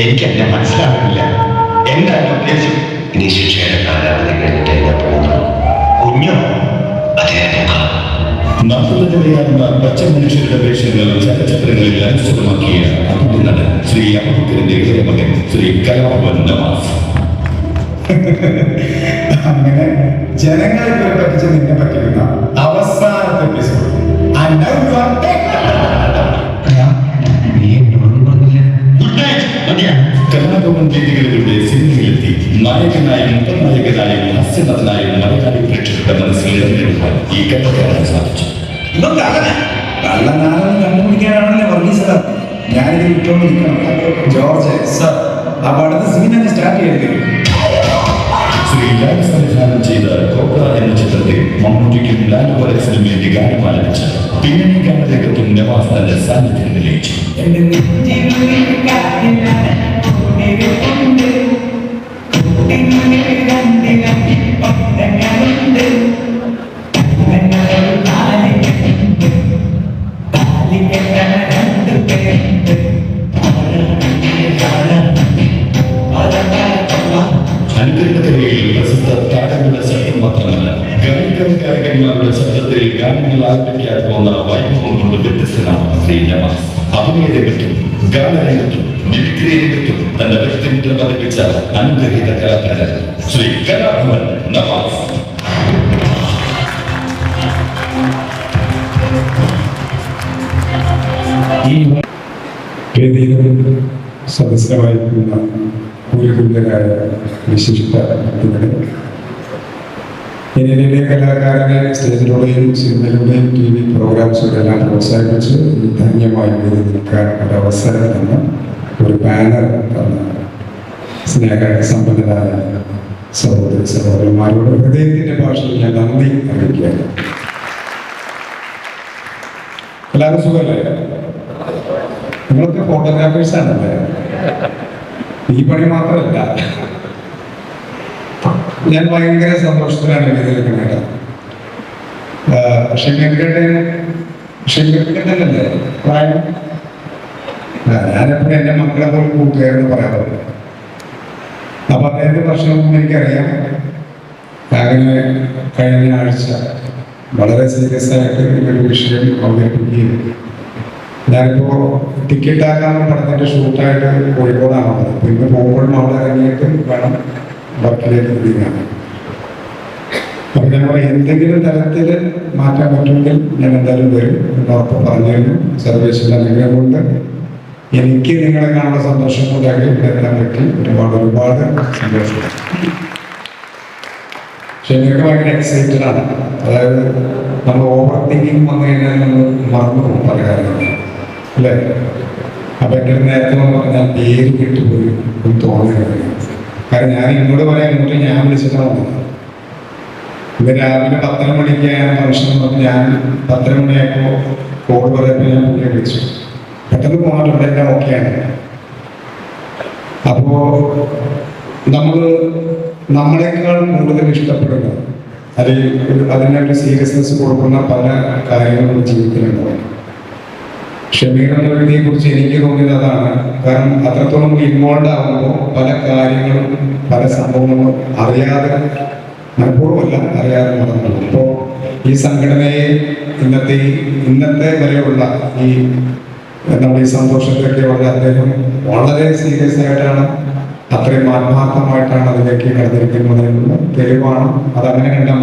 എനിക്ക് എന്നെ മനസ്സിലാകുന്നില്ല എന്താണ് ഉദ്ദേശം? നീ ശിക്ഷയുടെ കാലാവധി കഴിഞ്ഞിട്ട് പോകുന്നു കുഞ്ഞോ? അതേ പച്ച മനുഷ്യരുടെ വേഷങ്ങൾ ചലച്ചിത്രങ്ങളിൽ അനുസൃതമാക്കിയ അഭിനയ നടൻ ശ്രീ അബുബക്കറിന്റെ ഇളയമകൻ ശ്രീ കലാഭവൻ അങ്ങനെ ജനങ്ങളെ പറ്റിച്ച് നിന്നെ പറ്റിക്കുന്ന അവസാനത്തെ എപ്പിസോഡ് വേദികളിലൂടെ സിനിമയിലെത്തി നായകനായും ഉപനായകനായും ഹാസ്യനടനായും മലയാളി പ്രേക്ഷകരുടെ മനസ്സിൽ നേടുവാൻ ഈ കഥകാരൻ സാധിച്ചു കള്ളനാണെന്ന് കണ്ടുപിടിക്കാനാണല്ലേ വർഗീസത ഞാനിത് വിട്ടോണ്ടിരിക്കണം ജോർജ് സർ അപ്പൊ അടുത്ത അങ്ങ് സ്റ്റാർട്ട് ചെയ്തിരിക്കും ലാൽ സംവിധാനം ചെയ്ത കോബ്ര എന്ന ചിത്രത്തിൽ മമ്മൂട്ടിക്കും ലാൽ വരസിനും വേണ്ടി ഗാനം ആലപിച്ച പിന്നണി ഗാനരംഗത്തും നവാസ് തന്റെ സാന്നിധ്യം തെളിയിച്ചു. എന്റെ നെഞ്ചിനുള്ളിൽ അഭിനയ രംഗത്തും ഗാനരംഗത്തും മിമിക്രി രംഗത്തും തന്റെ വ്യക്തിത്വം പതിപ്പിച്ച അനുഗ്രഹീത കലാകാരൻ ശ്രീ കലാഭവൻ നവാസ്. ഈ വേദിയിൽ സദസ്യമായിരിക്കുന്ന പൂരതുല്യരായ വിശിഷ്ട വ്യക്തികളെ കലാകാരനെ സ്റ്റേജിലൂടെയും സിനിമയിലൂടെയും ടി വി പ്രോഗ്രാംസിലൂടെല്ലാം പ്രോത്സാഹിപ്പിച്ച് ധന്യമായി നിൽക്കാൻ ഒരു അവസരം തന്ന ഒരു ബാനർ തന്ന സ്നേഹ സമ്പന്നരായ സഹോദര സഹോദരന്മാരോട് ഹൃദയത്തിന്റെ ഭാഷയിൽ ഞാൻ നന്ദി അറിയിക്കുകയാണ്. എല്ലാവരും സുഖമല്ലേ? നിങ്ങളൊക്കെ ഫോട്ടോഗ്രാഫേഴ്സ് ആണല്ലേ? ഈ പണി മാത്രമല്ല. ഞാൻ ഭയങ്കര സന്തോഷത്തിലാണ് ഇതിൽ കണ്ടത് ഷെങ്കരുടെ ഷെങ്കരുടെ പ്രായം? ആ, ഞാനെപ്പോഴും എന്റെ മക്കളെ പോലും കൂട്ടുകാരെന്ന് പറയാറുണ്ട് അപ്പൊ അദ്ദേഹത്തെ പ്രശ്നമൊന്നും എനിക്കറിയാം. അങ്ങനെ കഴിഞ്ഞ ആഴ്ച വളരെ സീരിയസ് ആയിട്ട് ഒരു വിഷയം അവതരിപ്പിക്കുകയും ഞാനിപ്പോ ടിക്കറ്റ് ആക്കാനുള്ള പടത്തിന്റെ ഷൂട്ടായിട്ട് കോഴിക്കോടാണ്. പിന്നെ പോകുമ്പോഴും അവിടെ ഇറങ്ങിയിട്ട് വേണം. വർക്കിലേക്ക് തിരികാൻ അപ്പൊ പറയും എന്തെങ്കിലും തരത്തിൽ മാറ്റാൻ പറ്റുമെങ്കിൽ ഞാൻ എന്തായാലും വരും. എന്ന് ഉറപ്പ് പറഞ്ഞിരുന്നു. സർവീസിന്റെ അനുഗ്രഹം കൊണ്ട് എനിക്ക് നിങ്ങളെ കാണുന്ന സന്തോഷം ഉണ്ടാക്കി എത്താൻ പറ്റി. ഒരുപാട് ഒരുപാട് സന്തോഷം. പക്ഷെ എനിക്ക് ഭയങ്കര എക്സൈറ്റഡ് ആണ്. അതായത് നമ്മൾ ഓവർ തിങ്കിങ് വന്നു കഴിഞ്ഞാൽ നമ്മൾ മറന്നു പോകും പല കാര്യങ്ങളും. അല്ലേ? അപ്പൊ എന്റെ നേരത്തെ പറഞ്ഞാൽ പേര് കിട്ടുപോയി തോന്നുന്നത് കാരണം ഞാൻ ഇങ്ങോട്ട് പറയാൻ ഇങ്ങോട്ട് ഞാൻ വിളിച്ചിട്ടാണ് ഇവർ രാവിലെ പത്തര മണിക്ക് ഞാൻ ഫംഗ്ഷൻ വന്നപ്പോൾ ഞാൻ പത്തര മണിയായപ്പോൾ കോൾ പറയപ്പോൾ ഞാൻ പുള്ളിയെ വിളിച്ചു. പെട്ടെന്ന് പോകാനുള്ള എല്ലാം ഓക്കെയാണ് അപ്പോ നമ്മൾ നമ്മളെക്കാൾ കൂടുതൽ ഇഷ്ടപ്പെടുന്ന അല്ലെങ്കിൽ അതിനൊരു സീരിയസ്നെസ് കൊടുക്കുന്ന പല കാര്യങ്ങളും ജീവിതത്തിലുണ്ടാവും. എന്ന കുറിച്ച് എനിക്ക് തോന്നിയത് അതാണ്. കാരണം അത്രത്തോളം ഇൻവോൾവ് ആകുമ്പോൾ പല കാര്യങ്ങളും പല സംഭവങ്ങളും അറിയാതെ മനഃപൂർവമല്ല അറിയാതെ നടന്നു ഇപ്പോൾ ഈ സംഘടനയെ ഇന്നത്തെ ഇന്നത്തെ വരെയുള്ള ഈ നമ്മുടെ ഈ സന്തോഷത്തിലൊക്കെ വളരെ അദ്ദേഹം വളരെ സീരിയസ് ആയിട്ടാണ് അത്രയും ആത്മാർത്ഥമായിട്ടാണ് അതിലേക്ക് കടന്നിരിക്കുന്നതിനുള്ള തെളിവാണ് അതങ്ങനെ കണ്ടാൽ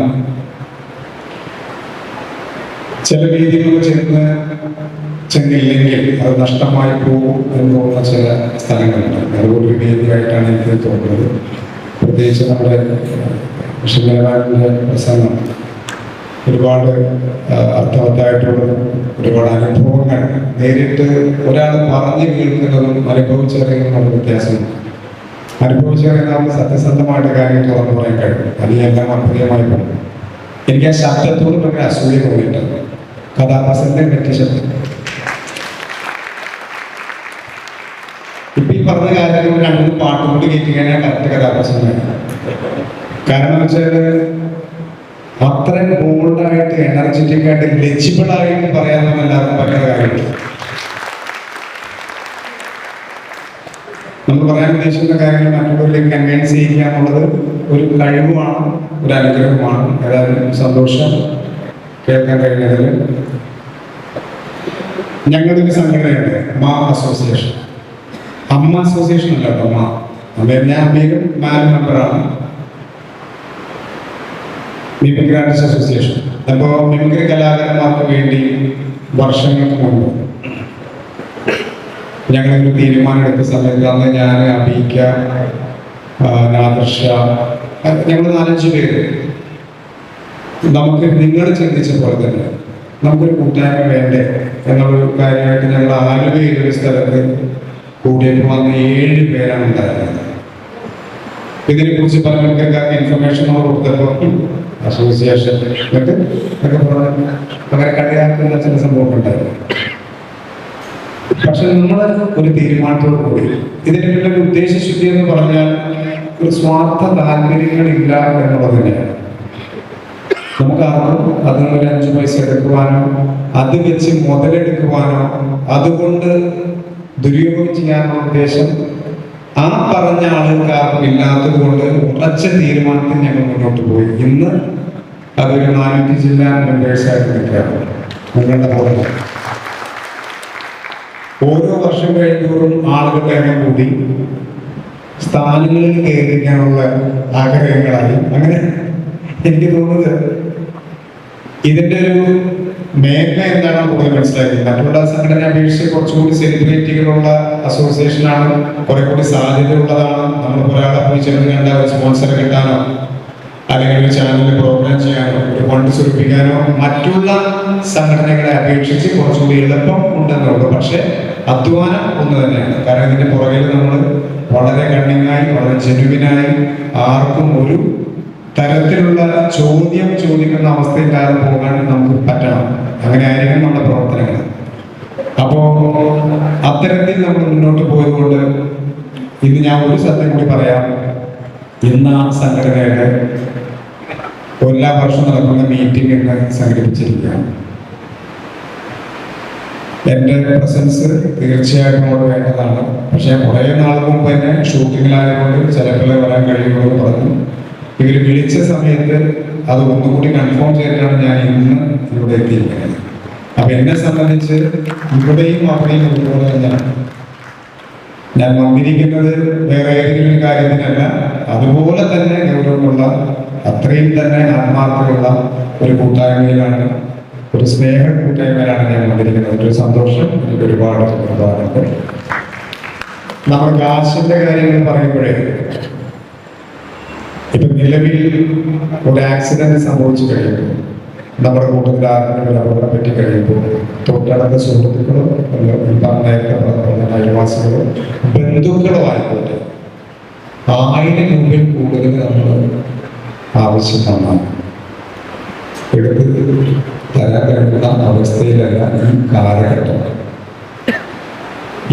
ചില രീതിയിലൊക്കെ ചെന്ന് ചെന്നില്ലെങ്കിൽ അത് നഷ്ടമായി പോകും എന്ന് തോന്നുന്ന ചില സ്ഥലങ്ങളുണ്ട്. അതുപോലെ ഒരു വേദിയായിട്ടാണ് എനിക്ക് തോന്നുന്നത്. പ്രത്യേകിച്ച് നമ്മുടെ വിഷയമായിട്ടുള്ള പ്രസംഗം. ഒരുപാട് അർത്ഥവത്തായിട്ടുള്ള ഒരുപാട് അനുഭവങ്ങൾ നേരിട്ട് ഒരാൾ പറഞ്ഞു കേൾക്കുന്നതും അനുഭവിച്ചറിയുന്നതും വ്യത്യാസമുണ്ട്. അനുഭവിച്ചറിയുന്ന നമ്മൾ സത്യസന്ധമായിട്ട് കാര്യം തുറന്നു പറയാൻ കഴിയും. അതിലെല്ലാം അപ്രിയമായി പോകും. എനിക്ക് ആ ശബ്ദത്തോട് ഭയങ്കര അസൂയ തോന്നിയിട്ടുണ്ട്. കഥാപ്രസംഗം പറ്റിയ ശബ്ദം ഇപ്പൊ ഈ പറഞ്ഞ കാര്യങ്ങൾ രണ്ടു പാട്ടും കൂടി കേൾക്കുകയാണ് കറക്റ്റ് കഥാപ്രസംഗം കാരണം വെച്ചാൽ അത്രയും ബോൾഡായിട്ട് എനർജറ്റിക് ആയിട്ട് ലെജിബിൾ ആയിട്ട് പറയാൻ നമ്മൾ എല്ലാവർക്കും പറ്റുന്ന കാര്യമില്ല നമ്മൾ പറയാൻ ഉദ്ദേശിക്കുന്ന കാര്യങ്ങൾ മറ്റുള്ളവരിലേക്ക് കൺവീൻസ് ചെയ്യുക എന്നുള്ളത് ഒരു കഴിവുമാണ് ഒരു അനുഗ്രഹമാണ്. ഏതായാലും സന്തോഷം കേൾക്കാൻ ഞങ്ങളുടെ ഞങ്ങളൊരു സംഘടനയുണ്ട് മാ അസോസിയേഷൻ. അമ്മ അസോസിയേഷൻ അല്ല കേട്ടോ അമ്മ. ഞാൻ അമ്മയിലും മാൻ മെമ്പറാണ് മിമിക്രി ആർട്ടിസ്റ്റ് അസോസിയേഷൻ അപ്പോൾ മിമിക്രി കലാകാരന്മാർക്ക് വേണ്ടി വർഷങ്ങൾക്ക് മുമ്പ് ഞങ്ങളൊരു തീരുമാനം എടുത്ത സമയത്ത് അന്ന് ഞാൻ അബീക്ക നാദർഷ ഞങ്ങൾ നാലഞ്ച് പേര്. നമുക്ക് നിങ്ങൾ ചിന്തിച്ച പോലെ തന്നെ നമുക്കൊരു കൂട്ടായ്മ വേണ്ടേ? എന്നുള്ളൊരു കാര്യമായിട്ട് ഞങ്ങൾ ആലുവയിൽ ഒരു സ്ഥലത്ത് കൂടിയപ്പോൾ വന്ന ഏഴ് പേരാണ് ഉണ്ടായിരുന്നത്. ഇതിനെ കുറിച്ച് പറഞ്ഞിട്ട് ഇൻഫർമേഷൻ കൊടുത്തപ്പോൾ അസോസിയേഷൻ എന്നിട്ട് കടയാക്കുന്ന ചില സംഭവം ഉണ്ടായിരുന്നു. പക്ഷെ നമ്മൾ ഒരു തീരുമാനത്തോട് കൂടി ഇതിന്റെ പിന്നെ ഒരു ഉദ്ദേശശുദ്ധി എന്ന് പറഞ്ഞാൽ ഒരു സ്വാർത്ഥ താല്പര്യങ്ങളില്ല എന്നുള്ളത് തന്നെയാണ് നമുക്ക് ആർക്കും അതിൽ ഒരു അഞ്ചു പൈസ എടുക്കുവാനോ അത് വെച്ച് മുതലെടുക്കുവാനോ അതുകൊണ്ട് ദുരുപയോഗം ചെയ്യാനുള്ള ഉദ്ദേശം ആ പറഞ്ഞ ആൾക്കാർ ഇല്ലാത്തത് കൊണ്ട് ഉറച്ച തീരുമാനത്തിൽ ഞങ്ങൾ മുന്നോട്ട് പോയി. ഇന്ന് അതൊരു നാനൂറ്റി ജില്ലാ മെമ്പേഴ്സായിട്ട് നിൽക്കുകയാണ്. നിങ്ങളുടെ ഓരോ വർഷം കഴിയുമ്പോഴും ആളുകളുടെ എണ്ണം കൂടി സ്ഥാനങ്ങളിൽ കയറിക്കാനുള്ള ആഗ്രഹങ്ങളായി. അങ്ങനെ എനിക്ക് തോന്നുന്നത് ഇതിന്റെ ഒരു മേന്മ എന്താണെന്ന് കൂടുതൽ മനസ്സിലാക്കി മറ്റുള്ള സംഘടന അപേക്ഷിച്ച് കുറച്ചുകൂടി സെലിബ്രിറ്റികളുള്ള അസോസിയേഷനാണ് കുറെ കൂടി സാധ്യതയുള്ളതാണ് നമ്മൾ ഒരാളെ പോയി ചെന്ന് സ്പോൺസർ കിട്ടാനോ അല്ലെങ്കിൽ ഒരു ചാനലിൽ പ്രോഗ്രാം ചെയ്യാനോ ഒരു ഫണ്ട് സ്വരൂപിക്കാനോ മറ്റുള്ള സംഘടനകളെ അപേക്ഷിച്ച് കുറച്ചുകൂടി എളുപ്പം ഉണ്ടെന്നുള്ളൂ പക്ഷേ അധ്വാനം ഒന്ന് തന്നെയാണ്. കാരണം ഇതിന്റെ പുറകിൽ നമ്മൾ വളരെ കണ്ണിങ്ങായി വളരെ ജെനുവിനായി ആർക്കും ഒരു തരത്തിലുള്ള ചോദ്യം ചോദിക്കുന്ന അവസ്ഥയില്ലാതെ പോകാൻ നമുക്ക് പറ്റണം. അങ്ങനെ ആയിരിക്കും നമ്മുടെ പ്രവർത്തനങ്ങൾ. അപ്പോ അത്തരത്തിൽ നമ്മൾ മുന്നോട്ട് പോയതുകൊണ്ട് ഇന്ന് ഞാൻ ഒരു സത്യം കൂടി പറയാം. ഇന്ന് ആ സംഘടനയുടെ എല്ലാ വർഷവും നടക്കുന്ന മീറ്റിംഗ് ഇന്ന് സംഘടിപ്പിച്ചിരിക്കുകയാണ്. എന്റെ പ്രസൻസ് തീർച്ചയായിട്ടും അവിടെ വേണ്ടതാണ്. പക്ഷേ കുറേ നാൾ മുമ്പ് തന്നെ ഷൂട്ടിങ്ങിലായതുകൊണ്ട് ചിലപ്പോൾ വരാൻ കഴിയുമെന്ന് പറഞ്ഞു. ഇവർ വിളിച്ച സമയത്ത് അത് ഒന്നുകൂടി കൺഫേം ചെയ്തിട്ടാണ് ഞാൻ ഇന്ന് ഇവിടെ എത്തിയിരിക്കുന്നത്. അപ്പൊ എന്നെ സംബന്ധിച്ച് ഇവിടെയും അവിടെയും ഒരുപോലെ തന്നെയാണ് ഞാൻ വന്നിരിക്കുന്നത് വേറെ ഏതെങ്കിലും കാര്യത്തിനല്ല അതുപോലെ തന്നെ ഗൗരവമുള്ള അത്രയും തന്നെ ആത്മാർത്ഥമുള്ള ഒരു കൂട്ടായ്മയിലാണ് ഒരു സ്നേഹ കൂട്ടായ്മയിലാണ് ഞാൻ വന്നിരിക്കുന്നത്. ഒരു സന്തോഷം എനിക്ക് ഒരുപാട് ഒരുപാടുണ്ട് നമ്മൾ കാശിന്റെ കാര്യങ്ങൾ പറയുമ്പോഴേ ഇപ്പൊ നിലവിൽ ഒരു ആക്സിഡന്റ് സംഭവിച്ചു കഴിയുമ്പോൾ നമ്മുടെ കൂട്ടത്തിൽ അപകടം പറ്റി കഴിയുമ്പോൾ തൊട്ടടുത്ത സുഹൃത്തുക്കളോ പറഞ്ഞ അയൽവാസികളോ ബന്ധുക്കളോ ആയിക്കോട്ടെ ആയിരം രൂപയിൽ കൂടുതൽ നമ്മൾ ആവശ്യമാണ്. എടുത്ത് തരാൻ കഴിയുന്ന അവസ്ഥയിലല്ല ഈ കാലഘട്ടം.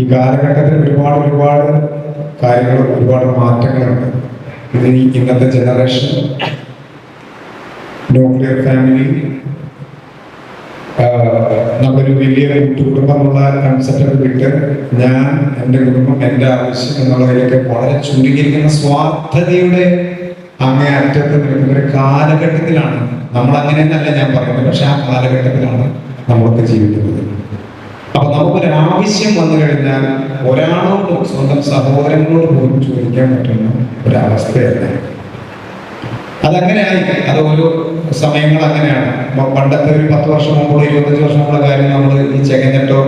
ഈ കാലഘട്ടത്തിൽ ഒരുപാട് ഒരുപാട് കാര്യങ്ങൾ ഒരുപാട് മാറ്റങ്ങളുണ്ട്. ഇത് ഈ ഇന്നത്തെ ജനറേഷൻ ന്യൂക്ലിയർ ഫാമിലി നമ്മളൊരു വലിയ കൂട്ടുകുടുംബം കൺസെപ്റ്റൊക്കെ കൺസെപ്റ്റ് വിട്ട് ഞാൻ എന്റെ കുടുംബം എന്റെ ആവശ്യം എന്നുള്ളതിലൊക്കെ വളരെ ചുരുങ്ങിയിരിക്കുന്ന സ്വാർത്ഥതയുടെ അങ്ങേ അറ്റത്ത് നിൽക്കുന്ന ഒരു കാലഘട്ടത്തിലാണ് നമ്മൾ അങ്ങനെ തന്നെ ഞാൻ പറയുന്നത്. പക്ഷെ ആ കാലഘട്ടത്തിലാണ് നമ്മളൊക്കെ ജീവിക്കുന്നത്. അപ്പൊ നമുക്കൊരു ആവശ്യം വന്നു കഴിഞ്ഞാൽ ഒരാളോട് സ്വന്തം സഹോദരങ്ങളോട് പോലും ചോദിക്കാൻ പറ്റുന്ന ഒരവസ്ഥയല്ല അതങ്ങനെയായി. അത് ഓരോ സമയങ്ങൾ അങ്ങനെയാണ്. പണ്ടത്തെ ഒരു പത്ത് വർഷം മുമ്പോ ഇരുപത്തഞ്ച് വർഷം മുമ്പുള്ള കാര്യം നമ്മൾ ഈ ചെകഞ്ഞിട്ടോ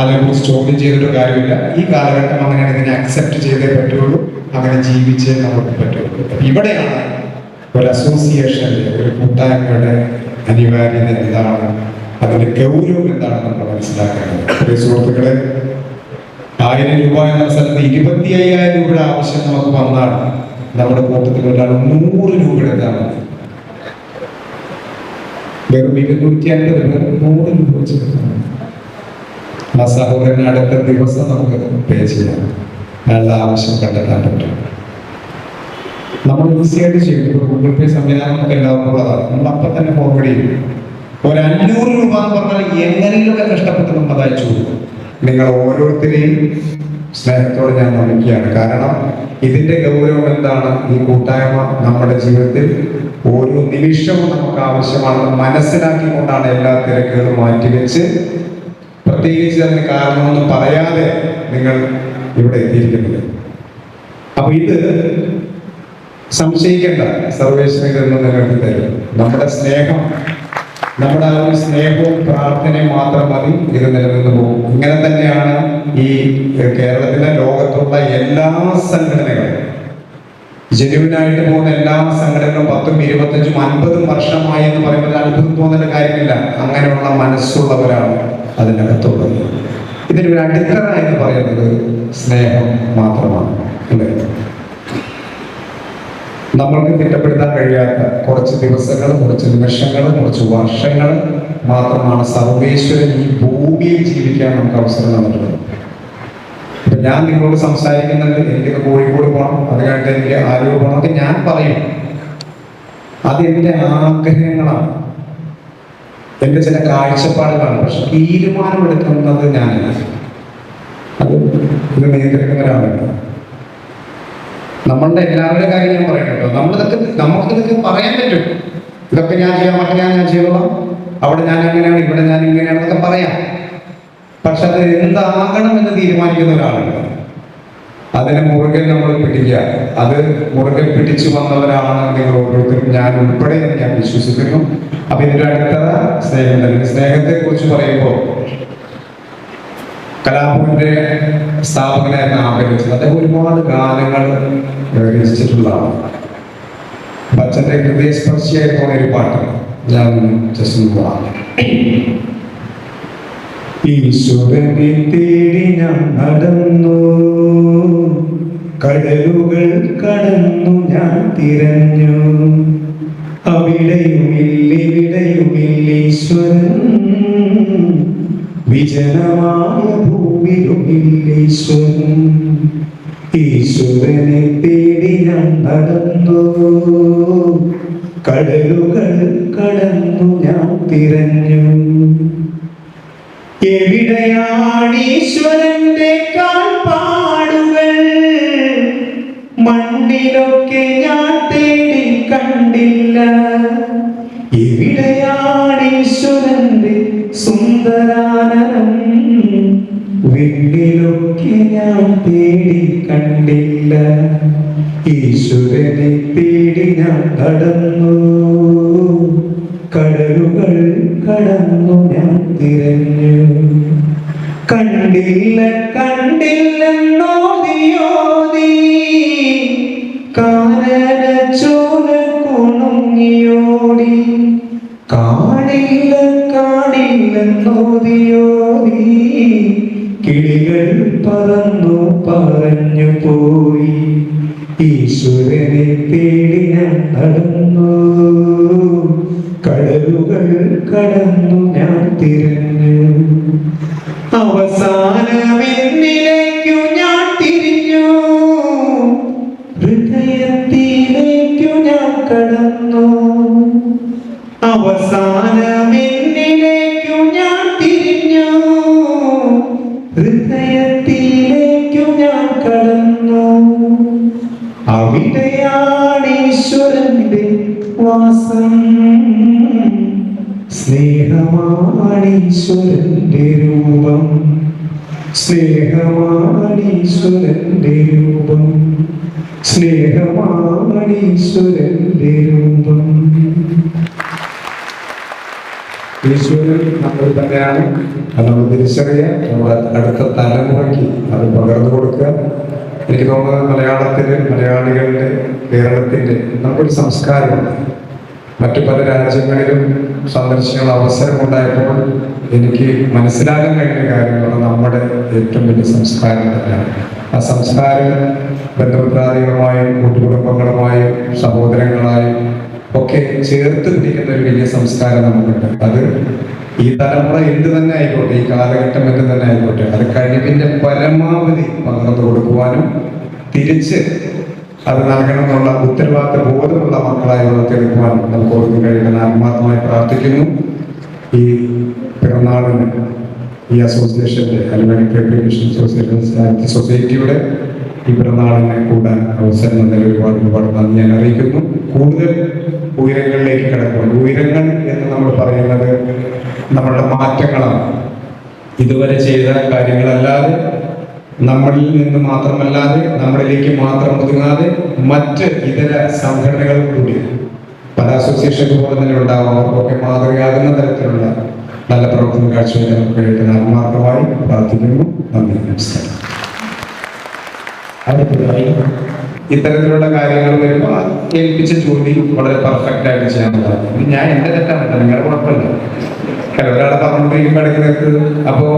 അതിനെക്കുറിച്ച് ചോദ്യം ചെയ്തിട്ടോ കാര്യമില്ല. ഈ കാലഘട്ടം അങ്ങനെ ഇതിനെ അക്സെപ്റ്റ് ചെയ്തേ പറ്റുള്ളൂ. അങ്ങനെ ജീവിച്ചേ നമുക്ക് പറ്റുള്ളൂ. ഇവിടെയാണ് ഒരു അസോസിയേഷന്റെ ഒരു കൂട്ടായ്മയുടെ അനിവാര്യത എന്താണ് അതിന്റെ ഗൗരവം എന്താണെന്ന് നമ്മൾ മനസ്സിലാക്കേണ്ടത്. സുഹൃത്തുക്കളെ ആയിരം രൂപ എന്ന സ്ഥലത്ത് ഇരുപത്തി അയ്യായിരം രൂപയുടെ ആവശ്യം നമുക്ക് വന്നാൽ നമ്മുടെ കൂട്ടത്തിൽ ഒരാൾ നൂറ് രൂപ മതി വെറും ഇരുന്നൂറ്റി അൻപത് വെറും നൂറ് രൂപ വെച്ച് ആ ദിവസം നമുക്ക് പേ ചെയ്യാം. നല്ല ആവശ്യം കണ്ടെത്താൻ പറ്റും. നമ്മൾ ഈസിയായിട്ട് ചെയ്യും ഗൂഗിൾ പേ സംവിധാനമൊക്കെ എല്ലാവർക്കും ഉള്ളതാണ്. നമ്മൾ അപ്പം തന്നെ ഫോർവേഡ് ചെയ്യും. ഒരു അഞ്ഞൂറ് രൂപ എന്ന് പറഞ്ഞാൽ എങ്ങനെയൊക്കെ കഷ്ടപ്പെട്ട് നമ്മൾ അയച്ചു നിങ്ങൾ ഓരോരുത്തരെയും സ്നേഹത്തോടെ ഞാൻ നമിക്കുകയാണ്. കാരണം ഇതിന്റെ ഗൗരവം എന്താണ്? ഈ കൂട്ടായ്മ നമ്മുടെ ജീവിതത്തിൽ ഓരോ നിമിഷവും നമുക്ക് ആവശ്യമാണെന്ന് മനസ്സിലാക്കിക്കൊണ്ടാണ് എല്ലാ തിരക്കുകളും മാറ്റിവെച്ച് പ്രത്യേകിച്ച് അതിന് കാരണമൊന്നും പറയാതെ നിങ്ങൾ ഇവിടെ എത്തിയിരിക്കുന്നത്. അപ്പൊ ഇത് സംശയിക്കേണ്ട. സർവേശ്വരൻ നിങ്ങൾക്ക് തരും. നമ്മുടെ സ്നേഹം നമ്മുടെ ആ ഒരു സ്നേഹവും പ്രാർത്ഥനയും മാത്രം മതി. ഇത് നിലനിന്ന് പോകും. ഇങ്ങനെ തന്നെയാണ് ഈ കേരളത്തിലെ ലോകത്തുള്ള എല്ലാ സംഘടനകളും. ജനുവിനായിട്ട് പോകുന്ന എല്ലാ സംഘടനകളും പത്തും ഇരുപത്തഞ്ചും അൻപതും വർഷമായി എന്ന് പറയുമ്പോൾ അത്ഭുതം തോന്നേണ്ട കാര്യമില്ല. അങ്ങനെയുള്ള മനസ്സുള്ളവരാണ് അതിനകത്തുള്ളത്. ഒരു അടിത്തറ എന്ന് പറയുന്നത് സ്നേഹം മാത്രമാണ്. അല്ലേ? നമ്മൾക്ക് തിട്ടപ്പെടുത്താൻ കഴിയാത്ത കുറച്ച് ദിവസങ്ങൾ കുറച്ച് നിമിഷങ്ങൾ കുറച്ച് വർഷങ്ങൾ മാത്രമാണ് സർവേശ്വരൻ ഈ ഭൂമിയിൽ ജീവിക്കാൻ നമുക്ക് അവസരം തന്നിട്ടുള്ളത്. ഇപ്പൊ ഞാൻ നിങ്ങളോട് സംസാരിക്കുന്നത് എനിക്ക് കോഴിക്കോട് പോകണം അതിനായിട്ട് എനിക്ക് ആരോഗ്യം പോകണം ഒക്കെ ഞാൻ പറയും. അത് ആഗ്രഹങ്ങളാണ്. എന്റെ ചില കാഴ്ചപ്പാടുകളാണ് പക്ഷെ തീരുമാനമെടുക്കുന്നത് ഞാനല്ല. അത് ഇത് നിയന്ത്രിക്കുന്നവരാണ്. നമ്മളുടെ എല്ലാവരുടെ കാര്യം ഞാൻ പറയട്ടെ കേട്ടോ. നമ്മളിതൊക്കെ നമുക്ക് ഇതൊക്കെ പറയാൻ പറ്റും. ഇതൊക്കെ ഞാൻ ചെയ്യാൻ മറ്റേ ഞാൻ ഞാൻ ചെയ്തോളാം. അവിടെ ഞാൻ എങ്ങനെയാണ് ഇവിടെ ഞാൻ ഇങ്ങനെയാണെന്നൊക്കെ പറയാം. പക്ഷെ അത് എന്താകണം എന്ന് തീരുമാനിക്കുന്ന ഒരാളുണ്ട്. അതിനെ മുറുകെ നമ്മൾ പിടിക്കുക. അത് മുറുകെ പിടിച്ചു വന്നവരാണ് നിങ്ങൾ ഓരോരുത്തരും. ഞാൻ ഉൾപ്പെടെ ഞാൻ വിശ്വസിക്കുന്നു. അപ്പൊ ഇതിന്റെ അടുത്തത് സ്നേഹം തന്നെ. സ്നേഹത്തെ കുറിച്ച് പറയുമ്പോൾ കലാഭവന്റെ സ്ഥാപകനായിരുന്നു ആഗ്രഹിച്ചത് അദ്ദേഹം ഒരുപാട് ഗാനങ്ങൾ രചിച്ചിട്ടുള്ളതാണ്. ബച്ചന്റെ ഹൃദയസ്പർശിയായി പോണ ഒരു പാട്ട് ഞാൻ ജസ്റ്റ്. ഈശ്വരനെ തേടി ഞാൻ നടന്നു. കടലുകൾ കടന്നു ഞാൻ തിരഞ്ഞു. അവിടെയുമില്ലിവിടെയുമില്ലീശ്വരൻ വിജനമായ ഭൂമിയിലുമില്ല ഈശ്വരൻ ഈശ്വരനെ തേടി ഞാൻ നടന്നു. കടലുകൾ കടന്നു ഞാൻ തിരഞ്ഞു. എവിടെയാണ് ഈശ്വരന്റെ കാൽപ്പാടുകൾ? മണ്ണിലൊക്കെ ഞാൻ തേടി കണ്ടില്ല. കിളികൾ പറന്നു പറഞ്ഞു പോയി. ഈശ്വരനെ തേടി ഞാൻ നടന്നു. കടലുകൾ കടന്നു ഞാൻ തിരഞ്ഞു. അവസാനമെന്നിലേക്കു വാസം സ്നേഹമാണീശ്വരന്റെ രൂപം സ്നേഹമാണീശ്വരന്റെ രൂപം സ്നേഹമാണീശ്വരന്റെ രൂപം ഈശ്വരൻ നമ്മൾ തന്നെയാണ് അത് നമ്മൾ തിരിച്ചറിയുക നമ്മുടെ അടുത്ത തലമുറയ്ക്ക് അത് പകർന്നു കൊടുക്കുക. എനിക്ക് തോന്നുന്നത് മലയാളത്തിൽ മലയാളികളുടെ കേരളത്തിന്റെ നമുക്കൊരു സംസ്കാരം. മറ്റു പല രാജ്യങ്ങളിലും സന്ദർശിക്കാനുള്ള അവസരം ഉണ്ടായപ്പോൾ എനിക്ക് മനസ്സിലാകാൻ കഴിഞ്ഞ കാര്യങ്ങളാണ് നമ്മുടെ ഏറ്റവും വലിയ സംസ്കാരം തന്നെയാണ്. ആ സംസ്കാരം ബന്ധുമിത്രാദികളുമായും കൂട്ടുകുടുംബങ്ങളുമായും സഹോദരങ്ങളായും ഒക്കെ ചേർത്ത് പിടിക്കുന്ന ഒരു വലിയ സംസ്കാരം നമുക്കുണ്ട്. അത് ഈ തലമുറ എന്ത് തന്നെ ആയിക്കോട്ടെ ഈ കാലഘട്ടം എന്ത് തന്നെ ആയിക്കോട്ടെ അത് കഴിവിന്റെ പരമാവധി പകർന്നു കൊടുക്കുവാനും തിരിച്ച് അത് നൽകണമെന്നുള്ള ഉത്തരവാദിത്ത ബോധമുള്ള മക്കളായി വളർത്തിയെടുക്കുവാൻ നമുക്ക് ഓർമ്മ കഴിയുമെന്ന് ആത്മാർത്ഥമായി പ്രാർത്ഥിക്കുന്നു. ഈ പിറന്നാളിന് ഈ അസോസിയേഷന്റെ അല്ലെങ്കിൽ സൊസൈറ്റിയുടെ ഈ പിറന്നാളിനെ കൂടാൻ അവസരം നൽകി ഒരുപാട് ഒരുപാട് നന്ദി ഞാൻ അറിയിക്കുന്നു. കൂടുതൽ ഉയരങ്ങളിലേക്ക് കിടക്കുന്നു ഉയരങ്ങൾ എന്ന് നമ്മൾ പറയുന്നത് നമ്മളുടെ മാറ്റങ്ങളാണ് ഇതുവരെ ചെയ്ത കാര്യങ്ങളല്ലാതെ നമ്മളിൽ നിന്ന് മാത്രമല്ലാതെ നമ്മളിലേക്ക് മാത്രം ഒതുങ്ങാതെ മറ്റ് ഇതര സംഘടനകൾ കൂടി പല അസോസിയേഷൻ പോലെ തന്നെ ഉണ്ടാവും. അവർക്കൊക്കെ മാതൃകയാകുന്ന തരത്തിലുള്ള നല്ല പ്രവർത്തനം കാഴ്ചവെക്കാൻ നമുക്ക് വേണ്ടി ആത്മാർത്ഥമായി പ്രാർത്ഥിക്കുന്നു. നന്ദി നമസ്കാരം. അടുത്തതായി ഇത്തരത്തിലുള്ള കാര്യങ്ങൾ വരുമ്പോൾ ഏൽപ്പിച്ച ജോലി വളരെ പെർഫെക്റ്റ് ആയിട്ട് ചെയ്യാനുള്ളതാണ് ഞാൻ എന്റെ തെറ്റാണ് നിങ്ങളുടെ കുഴപ്പമില്ല. കാരണം ഒരാളെ പറഞ്ഞുകൊണ്ടിരിക്കുമ്പോൾ ഇടയ്ക്ക് നിൽക്കുന്നത് അപ്പോൾ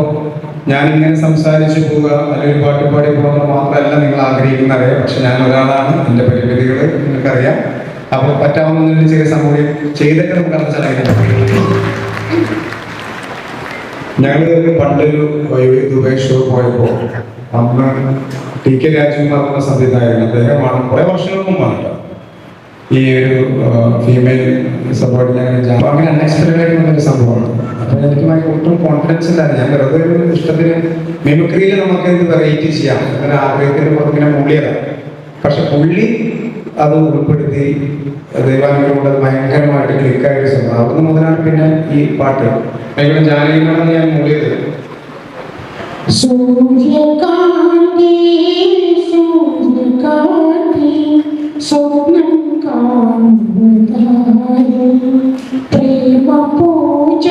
ഇങ്ങനെ സംസാരിച്ചു പോവുക അല്ലെങ്കിൽ പാട്ട് പാടി പോകുക മാത്രമല്ല നിങ്ങൾ ആഗ്രഹിക്കുന്നത് പക്ഷെ ഞാൻ ഒരാളാണ് എന്റെ പരിമിതികൾ നിങ്ങൾക്കറിയാം. അപ്പോൾ പറ്റാവുന്ന ചെറിയ സമൂഹം ചെയ്തിട്ട് നമുക്ക് ചെലവില്ല ഞങ്ങൾ പണ്ടൊരു ദുബായ് ഷോ പോയപ്പോൾ അന്ന് ടി കെ രാജകുമാർ എന്ന സംവിധായകൻ അദ്ദേഹമാണ് കുറെ വർഷങ്ങൾക്ക് മുമ്പാണ് ഈ ഒരു ഫീമെയിൽ സപ്പോർട്ട് ഞാൻ അപ്പൊ അങ്ങനെ അൺഎക്സ്പെക്ടഡ് ആയിട്ടുള്ള ഒരു സംഭവമാണ്. അപ്പൊ എനിക്ക് ഒട്ടും കോൺഫിഡൻസ് ഇല്ലായിരുന്നു ഞാൻ വെറുതെ ഒരു ഇഷ്ടത്തിന് മിമിക്രിയിൽ നമുക്ക് ഇത് വെറൈറ്റി ചെയ്യാം. അങ്ങനെ ആഗ്രഹത്തിന് പുറത്തിനെ മുള്ളിയതാണ് പക്ഷെ പുള്ളി അത് ഉൾപ്പെടുത്തി ദൈവാനുഗ്രഹം ഭയങ്കരമായിട്ട് ക്ലിക്കായ ഒരു അവിടുന്ന് മുതലാണ് പിന്നെ ഈ പാട്ട്. ഭയങ്കര ജാനകിനാണെന്ന് ഞാൻ സൂര്യകാന്തി സ്വപ്നം കാണുന്നതായി. പ്രേമ പൂജ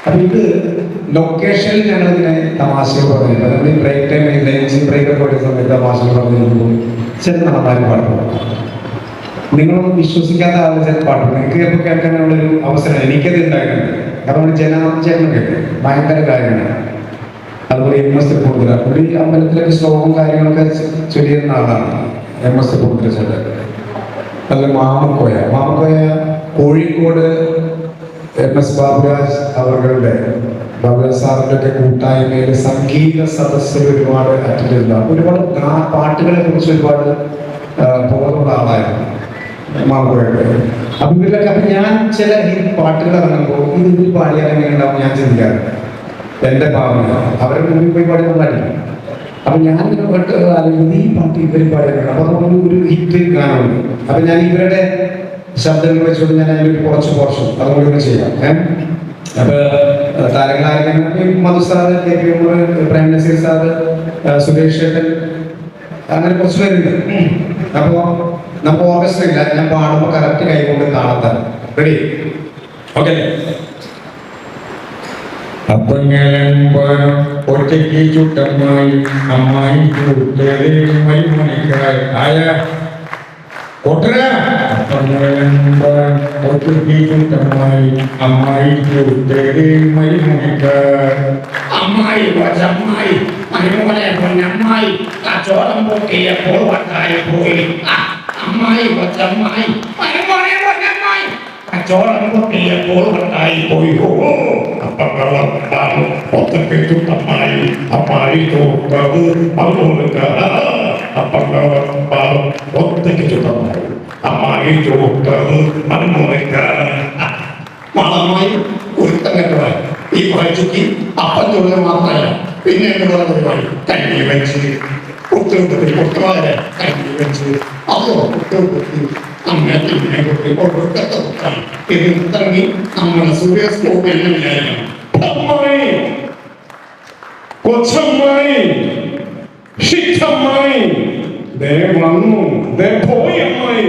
അപ്പൊ ഇത് ലൊക്കേഷനിൽ ഞങ്ങൾ ഇതിനെ തമാശകൾ പറഞ്ഞു ഇപ്പൊ നമ്മൾ ഈ ബ്രേക്ക് ടൈം ലഞ്ച് ബ്രേക്ക് ഒക്കെ വരുന്ന സമയത്ത് തമാശ പറഞ്ഞിരിക്കുമ്പോൾ ചില നടന്മാർ പാട്ട് പാടും. നിങ്ങളൊന്നും വിശ്വസിക്കാത്ത ആളുകൾ ചില പാട്ട് പാടും. നിങ്ങൾക്ക് ചിലപ്പോൾ കേൾക്കാനുള്ള ഒരു അവസരം എനിക്കത് ഉണ്ടായിട്ടുണ്ട്. കാരണം ജനാർദ്ദൻ ചേട്ടനൊക്കെ ഭയങ്കര കാര്യമാണ്. അതുപോലെ എം എസ് പൂർത്തിര പുള്ളി അമ്പലത്തിലൊക്കെ ശ്ലോകം കാര്യങ്ങളൊക്കെ ചൊല്ലിയിരുന്ന ആളാണ് എം എസ് പൂർത്തിര ചേട്ടൻ അതുപോലെ മാമക്കോയ. മാമക്കോയ കോഴിക്കോട് എം എസ് ബാബുരാജ് അവരുടെ ബാബുരാജ് സാറിന്റെ ഒക്കെ കൂട്ടായ്മയിൽ സംഗീത സദസ്സിൽ ഒരുപാട് അറ്റൻഡ് ചെയ്ത ഒരുപാട് പാട്ടുകളെ കുറിച്ച് ഒരുപാട് ബോധമുള്ള ആളായിരുന്നു. മാമക്കോയൊക്കെ അപ്പൊ ഇവരിലൊക്കെ അപ്പൊ ഞാൻ ചില ഈ പാട്ടുകൾ ഇറങ്ങുമ്പോൾ ഇത് ഇതിൽ പാടി ഇറങ്ങിയുണ്ടാവും ഞാൻ ചിന്തിക്കാറുണ്ട്. എന്റെ ഭാവന അവരുടെ മുമ്പിൽ പോയി പാടി. പാടില്ല അപ്പൊ ഞാൻ പെട്ട് അല്ലെങ്കിൽ ഈ പാട്ട് ഇവർ പാടിയിട്ടുണ്ട് അപ്പൊ അതുകൊണ്ട് ഒരു ഹിറ്റ് കാണുന്നു അപ്പൊ ഞാൻ ഇവരുടെ ശബ്ദങ്ങൾ വെച്ചുകൊണ്ട് ഞാൻ ഒരു കുറച്ച് പോർഷൻ അതുകൊണ്ട് ചെയ്യാം. ഏഹ് അപ്പൊ താരങ്ങളായ Madhu sir K P Prem Nazir sir Suresh ഏട്ടൻ അങ്ങനെ കുറച്ച് പേരുണ്ട്. അപ്പോ നമുക്ക് ഓർക്കസ്ട്ര ഇല്ല ഞാൻ പാടുമ്പോൾ കറക്റ്റ് കൈകൊണ്ട് കാണത്താൻ റെഡി ഓക്കെ അപ്പങ്ങലമ്പരം ഒറ്റയ്ക്ക് ചുട്ടമ്മായി അമ്മായി മൈമണിക്കായി ആയ കൊട്ടര അപ്പങ്ങലമ്പരം ഒറ്റയ്ക്ക് ചുട്ടമ്മായി അമ്മായി മൈമണിക്കായി അമ്മായി കൊച്ചമ്മായി മരുമോനെ പൊന്നമ്മായി കച്ചോളം പൊട്ടിയപ്പോൾ വട്ടായി പോയി. ആ, അമ്മായി കൊച്ചമ്മായി മരുമോനെ പൊന്നമ്മായി കച്ചോളം പൊട്ടിയപ്പോൾ വട്ടായി പോയി ഓ അപ്പങ്ങളും ഒറ്റയ്ക്ക് ചുട്ടമ്മായി അമ്മായി കൂട്ടത് മറുകൊടുക്ക അപ്പങ്ങളും ഒറ്റയ്ക്ക് ചുട്ടമ്മായി അമ്മായി കൂട്ടത് മറുകൊടുക്ക മണമായി ഒരുത്തങ്ങട്ടവൻ ഈ പഴച്ചയ്ക്ക് അപ്പം തൊഴിൽ മാത്രമല്ല പിന്നെ എന്നുള്ള പരിപാടി കഞ്ഞി വെച്ച് കുത്തുകുത്തി കുത്തുവാരെ കഞ്ഞി വെച്ച് അതോ കുത്തുകുത്തി അങ്ങനെ പിന്നെ കുത്തി കൊടുക്കത്തെ കുത്താം ഇത് ഇറങ്ങി നമ്മുടെ സൂര്യസ്കോപ്പിൽ വിചാരിക്കണം അമ്മായി കൊച്ചമ്മായി ശിക്ഷമ്മായി ദേ വന്നു ദേ പോയി അമ്മായി